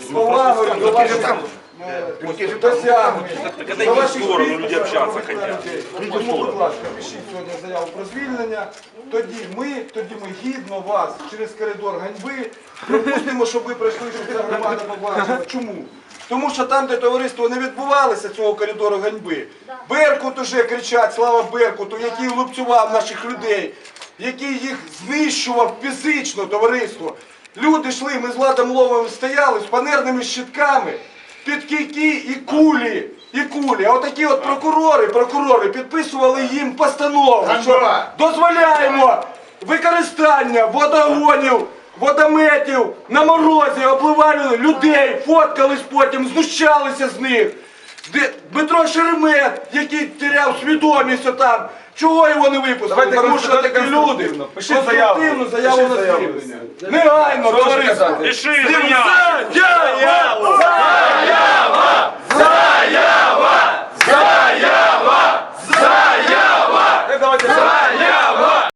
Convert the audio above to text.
з повагою до ваших е, досягнень. Когда до ваших знаєте. Тому, будь ласка, пишіть сьогодні заяву про звільнення. Тоді ми, тоді ми гідно вас через коридор ганьби пропустимо, щоб ви пройшли, щоб ця громада побачила. Чому? Тому що там, де товариство не відбувалося цього коридору ганьби, Беркут уже кричать, слава Беркуту, який лупцював наших людей, який їх знищував фізично товариство. Люди йшли, ми з Владом Ловом стояли з панерними щитками, під кійки і кулі. І кулі. А отакі от прокурори, прокурори підписували їм постанову, що дозволяємо використання водогонів, водометів на морозі, обливали людей, фоткались потім, знущалися з них. Дмитро Шеремет, який теряв свідомість там, чого його не випустили? Тому що такі люди. Пишіть заяву. Конструктивну заяву на заяву. звільнення. Негайно, товариство. Пиши заяву. Я